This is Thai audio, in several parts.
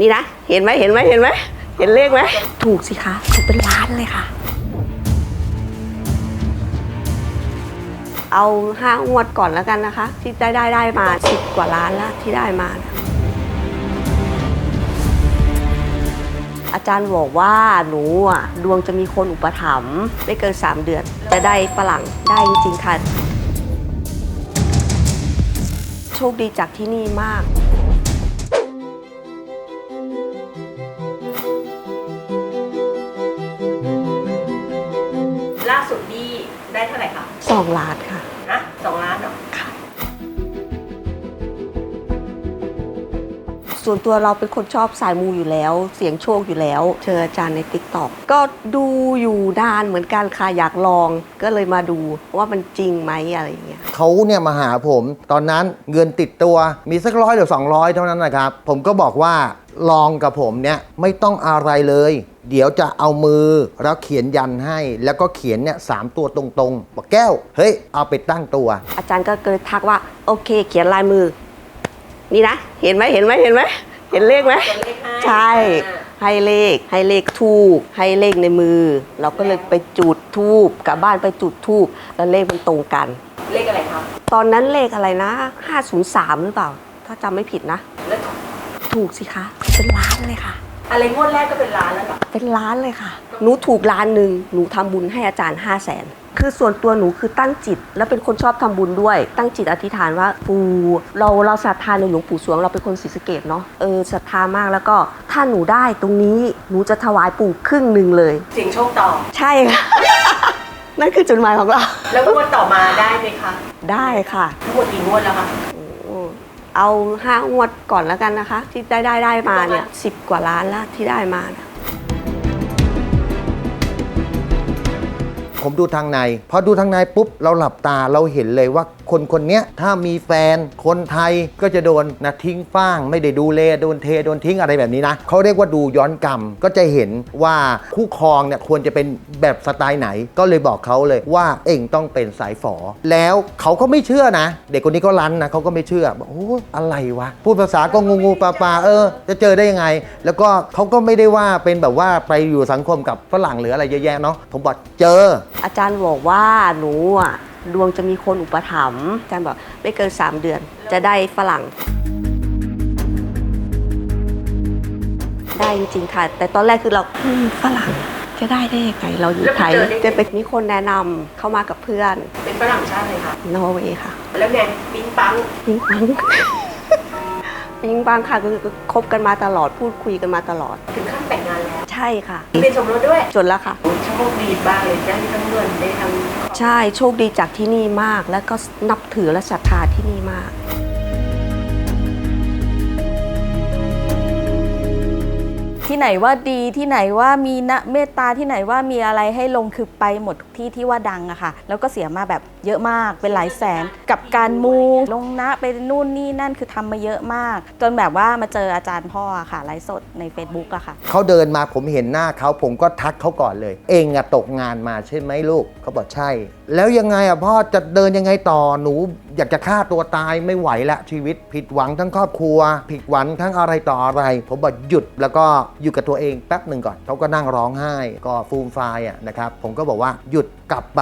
นี่นะ เห็นไหมเห็นไหมเห็นไหมเห็นเลขไหมถูกสิคะถูกเป็นล้านเลยค่ะ เอาห้างวดก่อนแล้วกันนะคะ ที่ได้ได้ได้มาสิบกว่าล้านแล้วที่ได้มานะอาจารย์บอกว่าหนูอะดวงจะมีคนอุปถัมภ์ไม่เกิน 3 เดือนจะได้ฝรั่งได้จริงๆค่ะ โชคดีจากที่นี่มาก ได้เท่าไหร่คะ2ล้านค่ะนะสองล้านเนาะส่วนตัวเราเป็นคนชอบสายมูอยู่แล้ว เสียงโชคอยู่แล้ว เจออาจารย์ในติ๊กต็อกก็ดูอยู่นานเหมือนกันค่ะอยากลอง ก็เลยมาดูว่ามันจริงไหมอะไรอย่างเงี้ย เขาเนี่ยมาหาผม ตอนนั้นเงินติดตัวมีสักร้อยหรือ200 เท่านั้นนะครับ ผมก็บอกว่าลองกับผมเนี่ยไม่ต้องอะไรเลย เดี๋ยวจะเอามือแล้วเขียนยันให้ แล้วก็เขียนเนี่ยสามตัวตรงๆบอกแก้ว เฮ้ย เอาไปตั้งตัว อาจารย์ก็เลยทักว่า โอเค เขียนลายมือ นี่นะ เห็นไหมเห็นไหมเห็นไหมเห็นเลขไหมตัวเลขให้ใช่อ่าให้เลขให้เลขทูบให้เลขในมือ เราก็เลยไปจุดทูบกลับบ้านไปจุดทูบแล้วเลขมันตรงกัน เลขอะไรคะตอนนั้นเลขอะไรนะ 503 หรือเปล่า ถ้าจำไม่ผิดนะแล้วถูกสิคะเป็นล้านเลยค่ะ อะไรงวดแรกก็เป็นล้านแล้วเหรอเป็นล้านเลยค่ะ หนูถูกล้านหนึ่งหนูทำบุญให้อาจารย์5 0 0แสน คือส่วนตัวหนูคือตั้งจิต แล้วเป็นคนชอบทำบุญด้วย ตั้งจิตอธิษฐานว่าปู่เราเราศรัทธาในหลวงปู่สวงเราเป็นคนศรีสะเกดเนาะ เออศรัทธามากแล้วก็ถ้าหนูได้ตรงนี้หนูจะถวายปู่ครึ่งหนึ่งเลย เสียงโชคต่อ ใช่ค่ะ นั่นคือจุดหมายของเรา แล้วงวดต่อมาได้ไหมคะได้ค่ะ ทั้งหมดกี่งวดแล้วคะอืม เอาห้างวดก่อนแล้วกันนะคะ ที่ได้ได้ได้มาเนี่ยสิบกว่าล้านแล้วที่ได้มานะผมดูทางใน พอดูทางในปุ๊บเราหลับตาเราเห็นเลยว่า คนคนนี้ถ้ามีแฟนคนไทยก็จะโดนนะทิ้งฟ้าง ไม่ได้ดูเลโดนเทโดนทิ้งอะไรแบบนี้นะเขาเรียกว่าดูย้อนกรรมก็จะเห็นว่าคู่ครองเนี่ยควรจะเป็นแบบสไตล์ไหน ก็เลยบอกเขาเลยว่าเองต้องเป็นสายฝอ แล้วเขาก็ไม่เชื่อนะ เด็กคนนี้ก็รันนะเขาก็ไม่เชื่อบอกโอ้อะไรวะพูดภาษาก็งูงูปลาปลาเออ จะเจอได้ยังไง แล้วก็เขาก็ไม่ได้ว่าเป็นแบบว่าไปอยู่สังคมกับฝรั่งหรืออะไรเยอะแยะเนาะผมบอกเจอ อาจารย์บอกว่าหนูอะ ดวงจะมีคนอุปถัมภ์อาจารย์บอกไม่เกิน 3 เดือน จะได้ฝรั่ง ได้จริงๆค่ะ แต่ตอนแรกคือเราอืมฝรั่งจะได้ได้ยังไงเราอยู่ไทยจะเป็นมีคนแนะนำเข้ามากับเพื่อนเป็นฝรั่งชาติเลยค่ะนอร์เวย์ค่ะ แล้วไงปิ๊งปัง ปิงปัง ปิงปังค่ะคือคบกันมาตลอดพูดคุยกันมาตลอด ถึงขั้นแต่งงานแล้วใช่ค่ะ เป็นสมรสด้วยจนแล้วค่ะโอ้ยโชคดีบ้างเลยได้ทั้งเงินได้ทั้ง ใช่โชคดีจากที่นี่มาก แล้วก็นับถือและศรัทธาที่นี่มาก ที่ไหนว่าดีที่ไหนว่ามีนะเมตตาที่ไหนว่ามีอะไรให้ลงคือไปหมดทุกที่ที่ว่าดังอะค่ะ แล้วก็เสียมาแบบเยอะมากเป็นหลายแสน กับการมูลงนะไปนู่นนี่นั่นคือทำมาเยอะมาก จนแบบว่ามาเจออาจารย์พ่ออะค่ะไลฟ์สดใน Facebook อะค่ะเขาเดินมาผมเห็นหน้าเขาผมก็ทักเขาก่อนเลย เองอะตกงานมาใช่ไหมลูกเขาบอกใช่ แล้วยังไงอะพ่อจะเดินยังไงต่อหนูอยากจะฆ่าตัวตายไม่ไหวละชีวิต ผิดหวังทั้งครอบครัว ผิดหวังทั้งอะไรต่ออะไร ผมบอกหยุดแล้วก็อยู่กับตัวเองแป๊บหนึ่งก่อนเขาก็นั่งร้องไห้ ก็ฟูมฟายอะนะครับผมก็บอกว่าหยุดกลับไป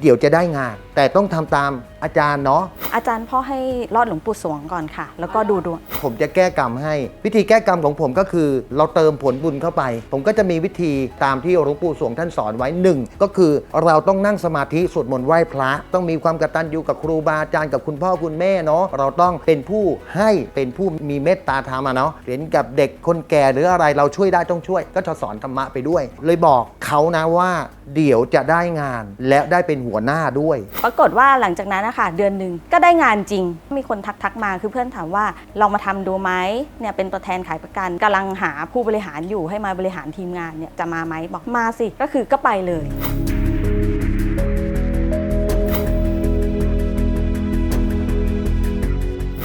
เดี๋ยวจะได้งาน แต่ต้องทำตาม อาจารย์เนาะอาจารย์พ่อให้รอดหลวงปู่สวงก่อนค่ะ แล้วก็ดูดวง ผมจะแก้กรรมให้ วิธีแก้กรรมของผมก็คือ เราเติมผลบุญเข้าไป ผมก็จะมีวิธีตามที่หลวงปู่สวงท่านสอนไว้หนึ่งก็คือเราต้องนั่งสมาธิสวดมนต์ไหว้พระ ต้องมีความกตัญญูกับครูบาอาจารย์กับคุณพ่อคุณแม่เนาะเราต้องเป็นผู้ให้เป็นผู้มีเมตตาธรรมอะเนาะเห็นกับเด็กคนแก่หรืออะไรเราช่วยได้ต้องช่วย ก็จะสอนธรรมะไปด้วย เลยบอกเขานะว่าเดี๋ยวจะได้งานและได้เป็นหัวหน้าด้วย ปรากฏว่าหลังจากนั้นนะคะเดือนหนึ่งก็ได้งานจริง มีคนทักทักมาคือเพื่อนถามว่าลองมาทำดูไหมเนี่ยเป็นตัวแทนขายประกันกำลังหาผู้บริหารอยู่ให้มาบริหารทีมงานเนี่ยจะมาไหมบอกมาสิก็คือก็ไปเลย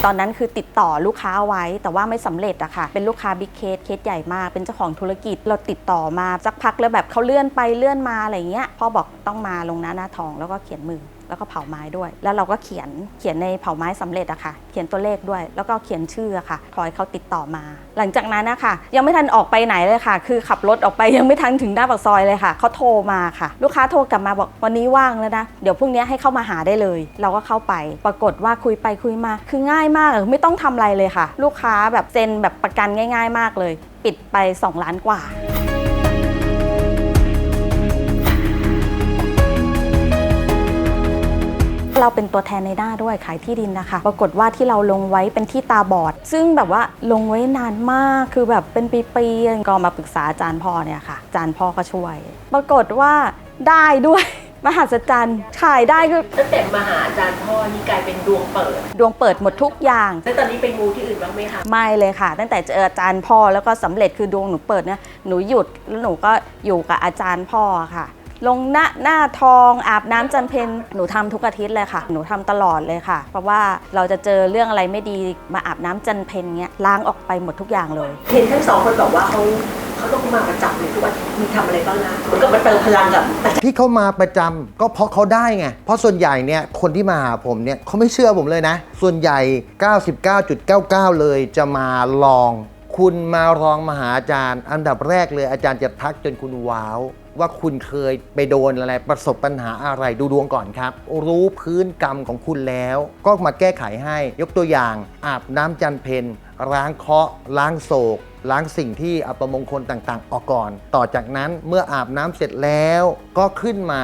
ตอนนั้นคือติดต่อลูกค้าเอาไว้แต่ว่าไม่สำเร็จอะค่ะ เป็นลูกค้าบิ๊กเคสเคสใหญ่มาก เป็นเจ้าของธุรกิจเราติดต่อมาสักพักแล้วแบบเขาเลื่อนไปเลื่อนมาอะไรเงี้ยพ่อบอกต้องมาลงหน้าหน้าทองแล้วก็เขียนมือ แล้วก็เผาไม้ด้วย แล้วเราก็เขียนเขียนในเผาไม้สำเร็จอะค่ะ เขียนตัวเลขด้วย แล้วก็เขียนชื่ออะค่ะ ขอให้เขาติดต่อมา หลังจากนั้นนะคะยังไม่ทันออกไปไหนเลยค่ะ คือขับรถออกไปยังไม่ทันถึงหน้าปากซอยเลยค่ะ เขาโทรมาค่ะ ลูกค้าโทรกลับมาบอกวันนี้ว่างแล้วนะ เดี๋ยวพรุ่งนี้ให้เข้ามาหาได้เลย เราก็เข้าไป ปรากฏว่าคุยไปคุยมา คือง่ายมาก ไม่ต้องทำอะไรเลยค่ะ ลูกค้าแบบเซ็นแบบประกันง่าย ๆ มากเลย ปิดไป 2 ล้านกว่า เราเป็นตัวแทนในหน้าด้วยขายที่ดินนะคะ ปรากฏว่าที่เราลงไว้เป็นที่ตาบอด ซึ่งแบบว่าลงไว้นานมากคือแบบเป็นปีๆก็มาปรึกษาอาจารย์พ่อเนี่ยค่ะอาจารย์พ่อก็ช่วย ปรากฏว่าได้ด้วยมหัศจรรย์ขายได้คือตั้งแต่มาหาอาจารย์พ่อนี่กลายเป็นดวงเปิด ดวงเปิดหมดทุกอย่าง แล้วตอนนี้ไปมูที่อื่นบ้างไหมคะ ไม่เลยค่ะ ตั้งแต่เจออาจารย์พ่อแล้วก็สำเร็จคือดวงหนูเปิดเนี่ยหนูหยุดแล้วหนูก็อยู่กับอาจารย์พ่อค่ะ ลงหน้าหน้าทอง อาบน้ำจันเพนหนูทำทุกอาทิตย์เลยค่ะ หนูทำตลอดเลยค่ะ เพราะว่าเราจะเจอเรื่องอะไรไม่ดีมาอาบน้ำจันเพนเงี้ยล้างออกไปหมดทุกอย่างเลย เห็นทั้งสองคนบอกว่าเขาเขาต้องมาประจำเลยทุกวันมีทำอะไรบ้างนะเหมือนกับมันเติมพลังกับที่เขามาประจำก็เพราะเขาได้ไง เพราะส่วนใหญ่เนี่ยคนที่มาหาผมเนี่ยเขาไม่เชื่อผมเลยนะ ส่วนใหญ่ 99.99 เลยจะมาลอง คุณมารองมหาอาจารย์ อันดับแรกเลยอาจารย์จะทักจนคุณว้าว ว่าคุณเคยไปโดนอะไรประสบปัญหาอะไรดูดวงก่อนครับ รู้พื้นกรรมของคุณแล้ว ก็มาแก้ไขให้ยกตัวอย่าง อาบน้ำจันเพนล้างเคราะห์ล้างโศก ล้างสิ่งที่อัปมงคลต่างๆ ออกก่อน ต่อจากนั้นเมื่ออาบน้ำเสร็จแล้วก็ขึ้นมา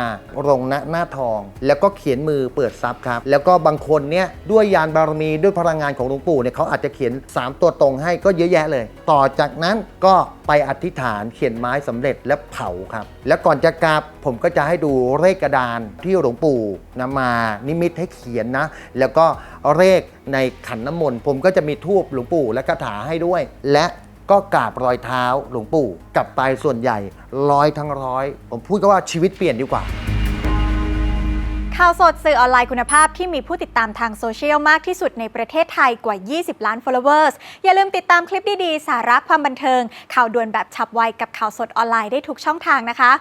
ลงหน้าหน้าทอง แล้วก็เขียนมือเปิดซับครับ แล้วก็บางคนเนี่ยด้วยยานบารมีด้วยพลังงานของหลวงปู่เนี่ยเขาอาจจะเขียน 3 ตัวตรงให้ก็เยอะแยะเลย ต่อจากนั้นก็ไปอธิษฐานเขียนไม้สำเร็จและเผาครับ แล้วก่อนจะกลับผมก็จะให้ดูเลขกระดานที่หลวงปู่นำมานิมิตให้เขียนนะ แล้วก็เลขในขันน้ำมนต์ผมก็จะมีทูบหลวงปู่และคาถาให้ด้วย และ ก็กราบรอยเท้าหลวงปู่ กลับไปส่วนใหญ่ร้อยทั้งร้อย ผมพูดก็ว่าชีวิตเปลี่ยนดีกว่า ข่าวสดสื่อออนไลน์คุณภาพที่มีผู้ติดตามทางโซเชียลมากที่สุดในประเทศไทยกว่า 20 ล้าน followers อย่าลืมติดตามคลิปดี ๆ สาระความบันเทิง ข่าวด่วนแบบฉับไวกับข่าวสดออนไลน์ได้ทุกช่องทางนะคะ